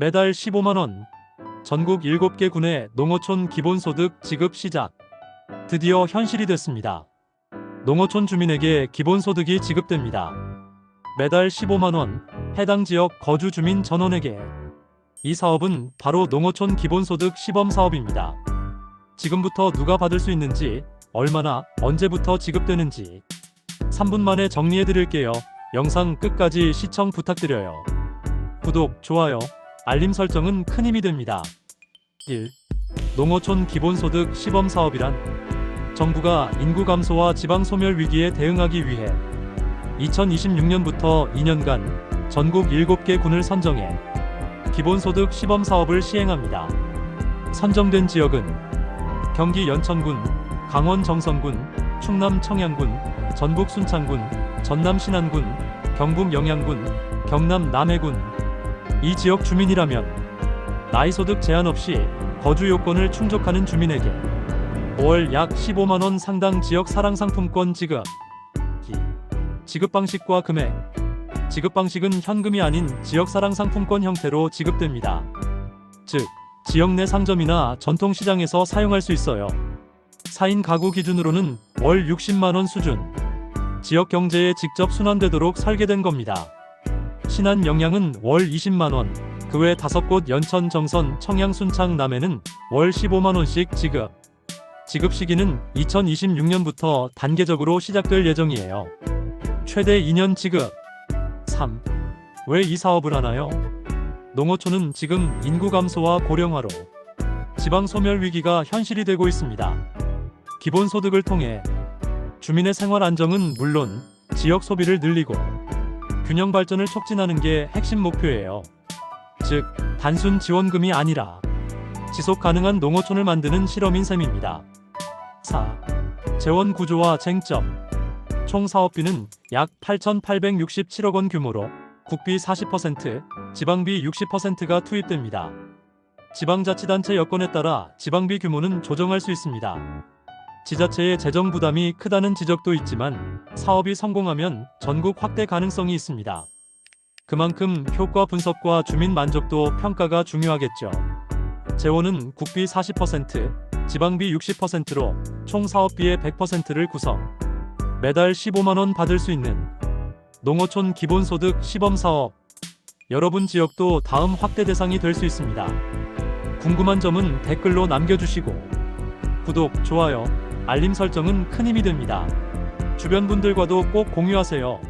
매달 15만원. 전국 7개 군의 농어촌 기본소득 지급 시작. 드디어 현실이 됐습니다. 농어촌 주민에게 기본소득이 지급됩니다. 매달 15만원, 해당 지역 거주 주민 전원에게. 이 사업은 바로 농어촌 기본소득 시범 사업입니다. 지금부터 누가 받을 수 있는지, 얼마나, 언제부터 지급되는지 3분 만에 정리해 드릴게요. 영상 끝까지 시청 부탁드려요. 구독, 좋아요, 알림 설정은 큰 힘이 됩니다. 1. 농어촌 기본소득 시범 사업이란 정부가 인구 감소와 지방 소멸 위기에 대응하기 위해 2026년부터 2년간 전국 7개 군을 선정해 기본소득 시범 사업을 시행합니다. 선정된 지역은 경기 연천군, 강원 정선군, 충남 청양군, 전북 순창군, 전남 신안군, 경북 영양군, 경남 남해군. 이 지역 주민이라면 나이 소득 제한 없이 거주 요건을 충족하는 주민에게 월 약 15만 원 상당 지역 사랑 상품권 지급. 기. 지급 방식과 금액. 지급 방식은 현금이 아닌 지역 사랑 상품권 형태로 지급됩니다. 즉, 지역 내 상점이나 전통 시장에서 사용할 수 있어요. 4인 가구 기준으로는 월 60만 원 수준. 지역 경제에 직접 순환되도록 설계된 겁니다. 신안 영양은 월 20만 원, 그 외 다섯 곳 연천 정선 청양 순창 남해는 월 15만 원씩 지급. 지급 시기는 2026년부터 단계적으로 시작될 예정이에요. 최대 2년 지급. 3. 왜 이 사업을 하나요? 농어촌은 지금 인구 감소와 고령화로 지방 소멸 위기가 현실이 되고 있습니다. 기본소득을 통해 주민의 생활 안정은 물론 지역 소비를 늘리고 균형 발전을 촉진하는 게 핵심 목표예요. 즉, 단순 지원금이 아니라 지속 가능한 농어촌을 만드는 실험인 셈입니다. 4. 재원 구조와 쟁점. 총 사업비는 약 8,867억 원 규모로 국비 40%, 지방비 60%가 투입됩니다. 지방자치단체 여건에 따라 지방비 규모는 조정할 수 있습니다. 지자체의 재정 부담이 크다는 지적도 있지만 사업이 성공하면 전국 확대 가능성이 있습니다. 그만큼 효과 분석과 주민 만족도 평가가 중요하겠죠. 재원은 국비 40%, 지방비 60%로 총 사업비의 100%를 구성. 매달 15만 원 받을 수 있는 농어촌 기본소득 시범 사업. 여러분 지역도 다음 확대 대상이 될 수 있습니다. 궁금한 점은 댓글로 남겨주시고 구독, 좋아요, 알림 설정은 큰 힘이 됩니다. 주변 분들과도 꼭 공유하세요.